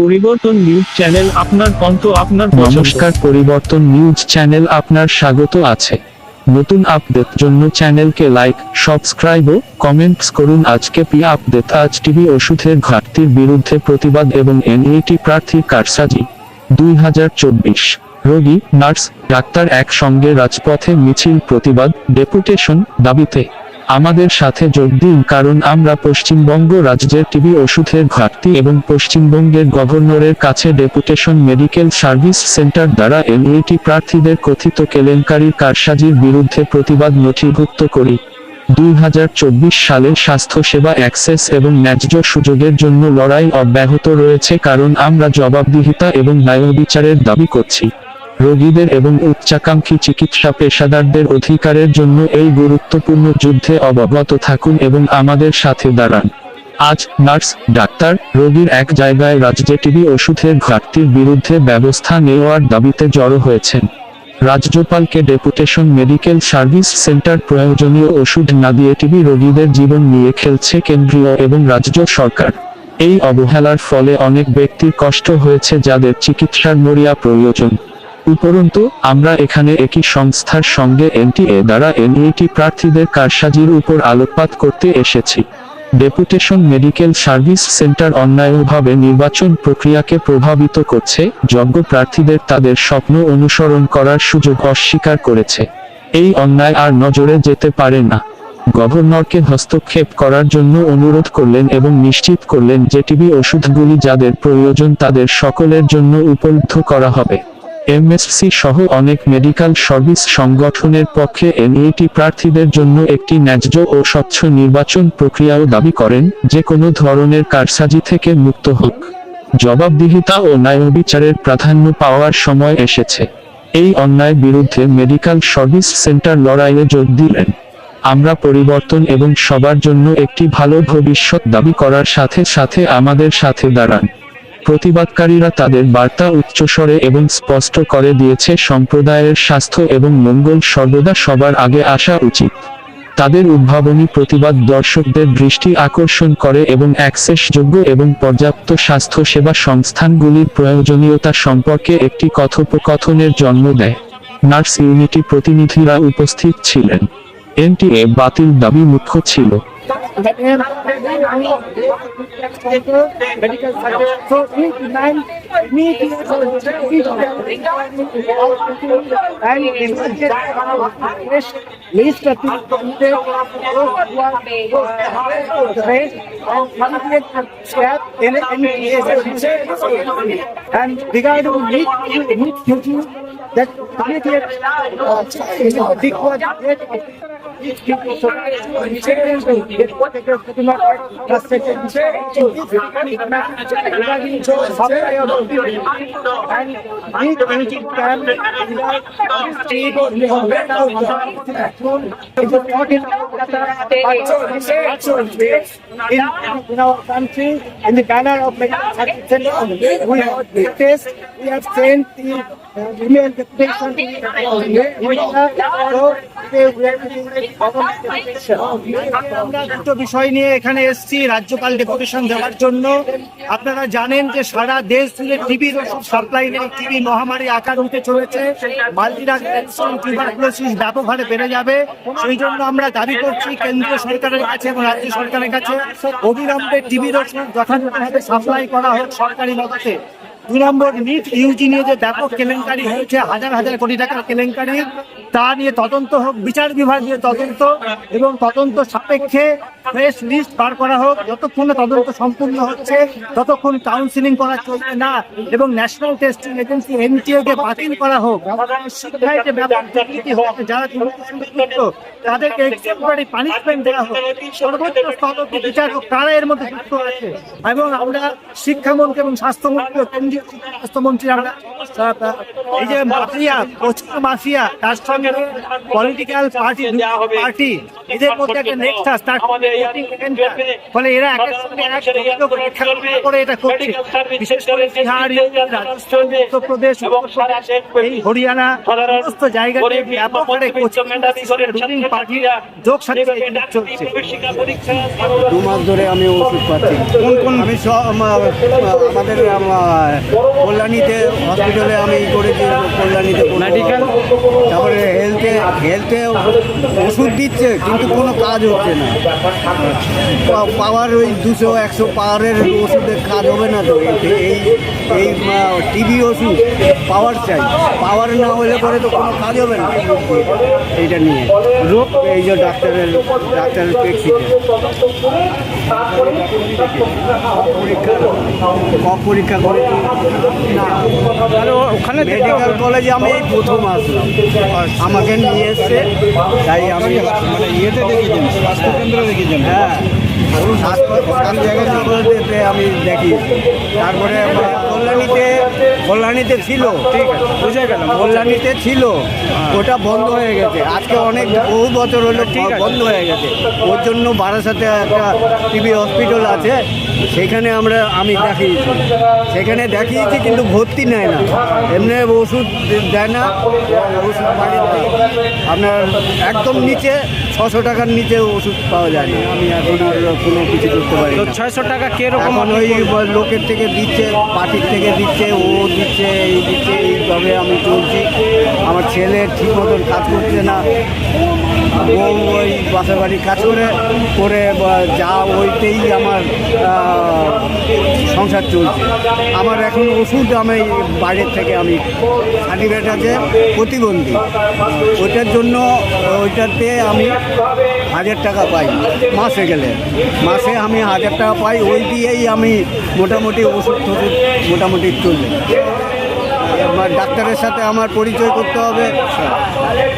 পরিবর্তন news channel আপনার কণ্ঠ, আপনার। নমস্কার, পরিবর্তন নিউজ চ্যানেল আপনার স্বাগত আছে। নতুন আপডেট জন্য চ্যানেলকে লাইক, সাবস্ক্রাইব ও কমেন্টস করুন। আজকে পি আপডেট, আজ টিভি ওষুধের ঘাটতির বিরুদ্ধে প্রতিবাদ এবং এনইটি প্রার্থীর কারসাজি। দুই হাজার চব্বিশ, রোগী, নার্স, ডাক্তার একসঙ্গে রাজপথে মিছিল প্রতিবাদ, ডেপুটেশন দাবিতে। আমাদের সাথে যোগ দিন, কারণ আমরা পশ্চিমবঙ্গ রাজ্যের টিবি ওষুধের ঘাটতি এবং পশ্চিমবঙ্গের গভর্নরের কাছে ডেপুটেশন মেডিকেল সার্ভিস সেন্টার দ্বারা এনইটি প্রার্থীদের কথিত কেলেঙ্কারির কারসাজির বিরুদ্ধে প্রতিবাদ নথিভুক্ত করি। দুই হাজার চব্বিশ সালে স্বাস্থ্যসেবা অ্যাক্সেস এবং ন্যায্য সুযোগের জন্য লড়াই অব্যাহত রয়েছে, কারণ আমরা জবাবদিহিতা এবং ন্যায়বিচারের দাবি করছি। রোগীদের এবং উচ্চাকাঙ্ক্ষী চিকিৎসা পেশাদারদের অধিকারের জন্য এই গুরুত্বপূর্ণ যুদ্ধে অবগত থাকুন এবং আমাদের সাথে দাঁড়ান। আজ নার্স, ডাক্তার, রোগীর এক জায়গায় রাজ্যে টিবি ওষুধের ঘাটতির বিরুদ্ধে ব্যবস্থা নেওয়ার দাবিতে জড়ো হয়েছেন। রাজ্যপালকে ডেপুটেশন মেডিকেল সার্ভিস সেন্টার প্রয়োজনীয় ওষুধ না দিয়ে টিবি রোগীদের জীবন নিয়ে খেলছে কেন্দ্রীয় এবং রাজ্য সরকার। এই অবহেলার ফলে অনেক ব্যক্তির কষ্ট হয়েছে যাদের চিকিৎসার মরিয়া প্রয়োজন। উপরন্তু, আমরা এখানে একই সংস্থার সঙ্গে এনটিএ দ্বারা এনইটি প্রার্থীদের কারসাজির উপর আলোকপাত করতে এসেছি। ডেপুটেশন মেডিকেল সার্ভিস সেন্টার অন্যায়ভাবে নির্বাচন প্রক্রিয়াকে প্রভাবিত করছে, যোগ্য প্রার্থীদের তাদের স্বপ্ন অনুসরণ করার সুযোগ অস্বীকার করেছে। এই অন্যায় আর নজরে যেতে পারে না। গভর্নরকে হস্তক্ষেপ করার জন্য অনুরোধ করলেন এবং নিশ্চিত করলেন যে টিবি ওষুধগুলি যাদের প্রয়োজন তাদের সকলের জন্য উপলব্ধ করা হবে। এমএসসি সহ অনেক মেডিকেল সার্ভিস সংগঠনের পক্ষে এনইটি প্রার্থীদের জন্য একটি ন্যায্য ও স্বচ্ছ নির্বাচন প্রক্রিয়াও দাবি করেন, যে কোনো ধরনের কারসাজি থেকে মুক্ত হোক। জবাবদিহিতা ও ন্যায়বিচারের প্রাধান্য পাওয়ার সময় এসেছে। এই অন্যায় বিরুদ্ধে মেডিকেল সার্ভিস সেন্টার লড়াইয়ে যোগ দিলেন। আমরা পরিবর্তন এবং সবার জন্য একটি ভালো ভবিষ্যৎ দাবি করার সাথে সাথে আমাদের সাথে দাঁড়ান। প্রতিবাদকারীরা তাদের বার্তা উচ্চস্বরে এবং স্পষ্ট করে দিয়েছে, সম্প্রদায়ের স্বাস্থ্য এবং মঙ্গল সর্বদা সবার আগে আসা উচিত। তাদের উদ্ভাবনী প্রতিবাদ দর্শকদের দৃষ্টি আকর্ষণ করে এবং অ্যাক্সেসযোগ্য এবং পর্যাপ্ত স্বাস্থ্য সেবা সংস্থানগুলির প্রয়োজনীয়তা সম্পর্কে একটি কথোপকথনের জন্ম দেয়। নার্স ইউনিটি প্রতিনিধিরা উপস্থিত ছিলেন। এনটিএ বাতিল দাবি মুখ্য ছিল। Medical service. So we demand immediate and immediate of the candidate those who raised and immediate step in any and regarding need need duty that immediate uh, because in, in our country in the banner of Megacentra. We have protest, we have sent the uh, women deputation to India. So today we are আমরা দুটো বিষয় নিয়ে এখানে এসেছি, রাজ্যপাল deputation দেওয়ার জন্য। আপনারা জানেন যে সারা দেশ জুড়ে টিভির ওষুধ সাপ্লাই নেই টিবি মহামারী আকার নিতে চলেছে। মাল্টিনাস টিউবারকুলোসিস ব্যাপক হারে বেড়ে যাবে। সেই জন্য আমরা দাবি করছি কেন্দ্রীয় সরকারের কাছে এবং রাজ্য সরকারের কাছে, অবিলম্বে টিভির ওষুধ যথাযথভাবে সাপ্লাই করা হোক সরকারি মদতে। দুই নম্বর নিট ইউজি নিয়ে যে ব্যাপক কেলেঙ্কারি হয়েছে, হাজার হাজার কোটি টাকার কেলেঙ্কারি। তা নিয়ে তদন্ত হোক, বিচার বিভাগ নিয়ে তদন্ত এবং তদন্ত সাপেক্ষে ফ্রেশ লিস্ট বার করা হোক। যতক্ষণে তদন্ত সম্পূর্ণ হচ্ছে, ততক্ষণ কাউন্সিলিং করা চলবে না এবং ন্যাশনাল টেস্টিং এজেন্সি এনটিএ কে বাতিল করা হোক। শিক্ষায় যে ব্যাপক হচ্ছে যারা তাদেরকে এক্সেম্পলারি পানিশমেন্ট দেওয়া হোক, সর্বোচ্চ স্তর বিচার হোক কারা এর মধ্যে যুক্ত আছে। এবং আমরা শিক্ষামন্ত্রী এবং স্বাস্থ্যমন্ত্রী কেন্দ্রীয় স্বাস্থ্যমন্ত্রী, আমরা এই যে মাফিয়া, প্রচুর মাফিয়া, তার পলিটিক্যাল পার্টি পার্টি এদের মধ্যে একটা নেক্সাস তার ফলে এরা একের সঙ্গে এক জড়িত করে খেলাধুলা করে এটা করছে বিশেষ করে বিহার রাজস্থান উত্তরপ্রদেশ এই হরিয়ানা সমস্ত জায়গাতে ব্যাপক হারে কোচিং পার্টির যোগ সাথে চলছে দু মাস ধরে আমি ওষুধ পাচ্ছি কোন কোন আমি আমাদের কল্যাণীতে হসপিটালে আমি করেছি কল্যাণীতে মেডিকেল তারপরে হেলথে হেলথে ওষুধ দিচ্ছে কিন্তু কোনো কাজ হচ্ছে না। পাওয়ার ওই দুশো একশো পাওয়ারের ওষুধের কাজ হবে না তো। এই এই- টিভি ওষুধ পাওয়ার চাই। পাওয়ার না হলে পরে তো কোনো কাজ হবে না। এইটা নিয়ে। রোগ এই যে ডাক্তারের ডাক্তারের প্রেক্ষিতে। পরীক্ষা করে না। ওখানে মেডিকেল কলেজে আমি এই প্রথম আসলাম। আমাকে নিয়ে এসছে। তাই আমি মানে ইয়েতে দেখিয়েছেন স্বাস্থ্যকেন্দ্রে দেখিয়েছেন হ্যাঁ স্বাস্থ্যকেন্দ্রে আমি দেখি। তারপরে কল্যাণীতে কল্যাণীতে ছিল। ঠিক আছে বুঝে গেলাম। কল্যাণীতে ছিল। ওটা বন্ধ হয়ে গেছে। আজকে অনেক বহু বছর হলো ঠিক বন্ধ হয়ে গেছে। ওর জন্য বারাসাতে একটা টিবি হসপিটাল আছে। সেখানে আমরা আমি দেখিয়েছি। সেখানে দেখিয়েছি কিন্তু ভর্তি নেয় না। এমনি ওষুধ দেয় না ওষুধ আপনার একদম নিচে ছশো টাকার নিচে ওষুধ পাওয়া যায় না। আমি এখন আর কোনো কিছু করতে পারি না। ছয়শো টাকা কীরকম ওই লোকের থেকে দিচ্ছে পার্টির থেকে দিচ্ছে ও দিচ্ছে এই দিচ্ছে এইভাবে আমি চলছি। আমার ছেলে ঠিক মতন কাজ করছে না। বউ ওই বাসা বাড়ি কাজ করে করে যা ওইতেই আমার সংসার চলছে। আমার এখন ওষুধ আমি বাইরের থেকে আমি সার্টিফিকেট আছে, প্রতিবন্ধী। ওইটার জন্য ওইটাতে আমি হাজার টাকা পাই, মাসে গেলে। মাসে আমি হাজার টাকা পাই, ওই দিয়েই আমি মোটামুটি ওষুধ টষুধ মোটামুটি চলবে। আমার ডাক্তারের সাথে আমার পরিচয় করতে হবে।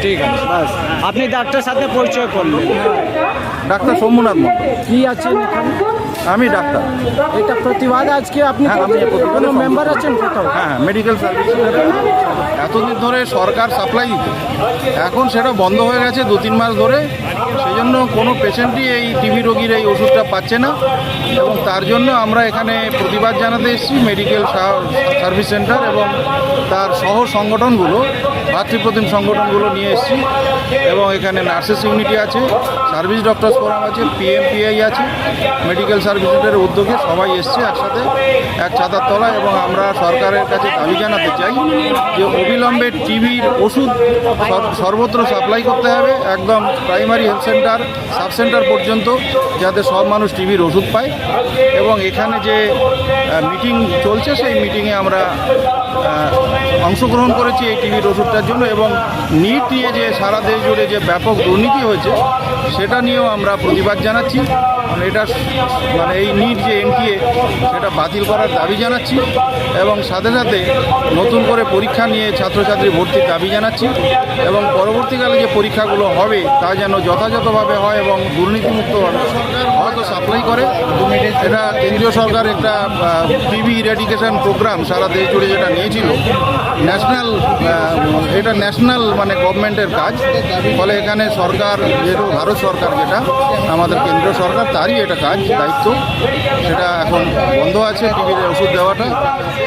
ঠিক আছে। বাস। আপনি ডাক্তারের সাথে পরিচয় করলেন। ডাক্তার সোমনাথ মন্ডল কি আছেন এখানে? আমি ডাক্তার। এটা প্রতিবাদ আজকে? আপনি হ্যাঁ, কোনো মেম্বার আছেন কোথাও? হ্যাঁ হ্যাঁ মেডিকেল সার্ভিস এতদিন ধরে সরকার সাপ্লাই দিত। এখন সেটা বন্ধ হয়ে গেছে দু তিন মাস ধরে। সেই জন্য কোনো পেশেন্টই এই টিবি রোগীর এই ওষুধটা পাচ্ছে না। এবং তার জন্য আমরা এখানে প্রতিবাদ জানাতে এসেছি, মেডিকেল সার্ভিস সেন্টার এবং তার সহ সংগঠনগুলো, ভাতৃপ্রতিম সংগঠনগুলো নিয়ে এসেছি। এবং এখানে নার্সেস ইউনিটি আছে, সার্ভিস ডক্টরস ফোরাম আছে, পিএমপিআই আছে, মেডিকেল সার্ভিস সেন্টারের উদ্যোগে সবাই এসছে একসাথে, এক ছাতার তলায়। এবং আমরা সরকারের কাছে দাবি জানাতে চাই যে অবিলম্বে টিভির ওষুধ সর্বত্র সাপ্লাই করতে হবে। একদম primary health centre, sub centre পর্যন্ত যাতে সব মানুষ টিভির ওষুধ পায়। এবং এখানে যে মিটিং চলছে, সেই মিটিংয়ে আমরা অংশগ্রহণ করেছি এই টিভির ওষুধটার জন্য এবং নিট নিয়ে যে সারা দেশ জুড়ে যে ব্যাপক দুর্নীতি হয়েছে, সেটা নিয়েও আমরা প্রতিবাদ জানাচ্ছি। এটা মানে এই নিট যে এনটিএ, সেটা বাতিল করার দাবি জানাচ্ছি এবং সাথে সাথে নতুন করে পরীক্ষা নিয়ে ছাত্রছাত্রী ভর্তির দাবি জানাচ্ছি এবং পরবর্তীকালে যে পরীক্ষাগুলো হবে, তা যেন যথাযথভাবে হয় এবং দুর্নীতিমুক্তভাবে সরকার হয়তো সাপ্লাই করে। এটা কেন্দ্রীয় সরকার একটা টিভি ইরেডিকেশন প্রোগ্রাম সারা দেশ জুড়ে যেটা নিয়েছিল ন্যাশনাল এটা ন্যাশনাল মানে গভর্নমেন্টের কাজ। ফলে এখানে সরকার, যেহেতু ভারত সরকার যেটা, আমাদের কেন্দ্রীয় সরকার, তারই এটা কাজ, দায়িত্ব। সেটা এখন বন্ধ আছে টিভির ওষুধ দেওয়াটা।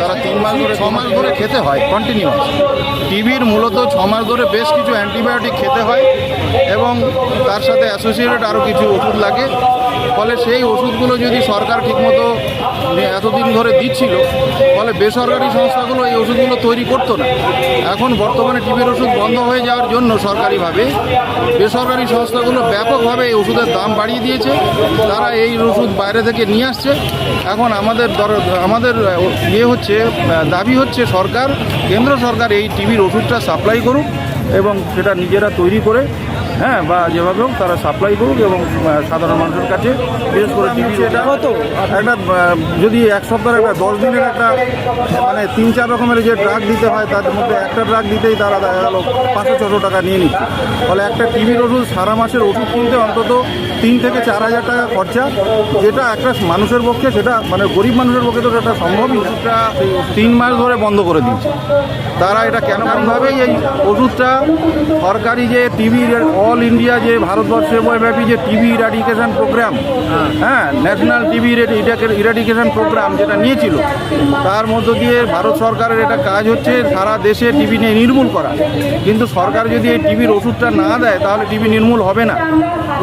তারা তিন মাস ধরে, ছ মাস ধরে খেতে হয় কন্টিনিউয়াস টিভির মূলত ছ মাস ধরে বেশ কিছু অ্যান্টিবায়োটিক খেতে হয় এবং তার সাথে অ্যাসোসিয়েটেড আরও কিছু ওষুধ লাগে। ফলে সেই ওষুধগুলো যদি সরকার ঠিকমতো এতদিন ধরে দিচ্ছিল, ফলে বেসরকারি সংস্থাগুলো এই ওষুধগুলো তৈরি করতো না। এখন বর্তমানে টিবির ওষুধ বন্ধ হয়ে যাওয়ার জন্য সরকারিভাবে বেসরকারি সংস্থাগুলো ব্যাপকভাবে এই ওষুধের দাম বাড়িয়ে দিয়েছে। তারা এই ওষুধ বাইরে থেকে নিয়ে আসছে। এখন আমাদের দর আমাদের ইয়ে হচ্ছে দাবি হচ্ছে সরকার, কেন্দ্র সরকার এই টিবির ওষুধটা সাপ্লাই করুক। এবং সেটা নিজেরা তৈরি করে হ্যাঁ বা যেভাবে হোক তারা সাপ্লাই করুক এবং সাধারণ মানুষের কাছে বিশেষ করে টিভি এটা? একটা যদি এক সপ্তাহের একটা দশ দিনের একটা মানে তিন চার রকমের যে ড্রাগ দিতে হয় তার মধ্যে একটা ড্রাগ দিতেই তারা দেখা গেল পাঁচশো ছশো টাকা নিয়ে নিচ্ছে। ফলে একটা টিভির ওষুধ সারা মাসের ওষুধ কিনতে অন্তত তিন থেকে চার হাজার টাকা খরচা যেটা একটা মানুষের পক্ষে সেটা মানে গরিব মানুষের পক্ষে তো সেটা সম্ভবই না। এটা তিন মাস ধরে বন্ধ করে দিচ্ছে। তারা এটা কেন ভাবেই এই ওষুধটা সরকারি যে টিভি অল ইন্ডিয়া যে ভারতবর্ষে ব্যাপী যে টিভি ইরাডিকেশন প্রোগ্রাম হ্যাঁ ন্যাশনাল টিভি ইরাডিকেশন প্রোগ্রাম যেটা নিয়েছিল, তার মধ্য দিয়ে ভারত সরকারের এটা কাজ হচ্ছে সারা দেশে টিভি নিয়ে নির্মূল করা। কিন্তু সরকার যদি এই টিভির ওষুধটা না দেয়, তাহলে টিভি নির্মূল হবে না।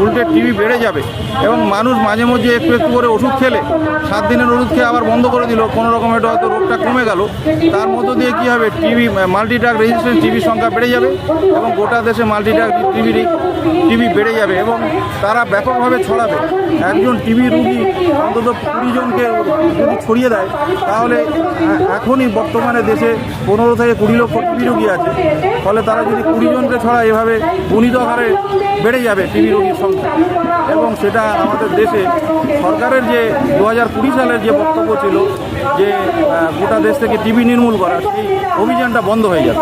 উল্টে টিভি বেড়ে যাবে এবং মানুষ মাঝে মধ্যে একটু একটু করে ওষুধ খেলে, সাত দিনের ওষুধ খেয়ে আবার বন্ধ করে দিল, কোনো রকম একটু হয়তো রোগটা কমে গেল। তার মধ্য দিয়ে কী হবে? টিভি মাল্টিড্রাগ রেজিস্ট্যান্স টিভির সংখ্যা বেড়ে যাবে। এবং গোটা দেশে মাল্টিটা টিভির টিভি বেড়ে যাবে এবং তারা ব্যাপকভাবে ছড়াবে। একজন টিভি রুগী অন্তত কুড়ি জনকে যদি ছড়িয়ে দেয়, তাহলে এখনই বর্তমানে দেশে পনেরো থেকে কুড়ি লক্ষ টিভি রুগী আছে। ফলে তারা যদি কুড়ি জনকে ছড়ায়, এভাবে গুণিত হারে বেড়ে যাবে টিভি রুগীর সংখ্যা। এবং সেটা আমাদের দেশে সরকারের যে দু হাজার কুড়ি সালের যে বক্তব্য ছিল যে গোটা দেশ থেকে টিভি নির্মূল করা, সেই অভিযানটা বন্ধ হয়ে যাবে।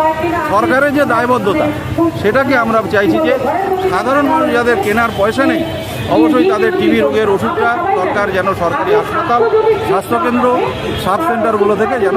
সরকারের যে দায়বদ্ধতা, সেটাকে আমরা চাইছি যে, সাধারণ মানুষ যাদের কেনার পয়সা নেই, অবশ্যই তাদের টিবি রোগের ওষুধটা সরকার যেন সরকারি হাসপাতাল, স্বাস্থ্যকেন্দ্র, সাব সেন্টারগুলো থেকে যেন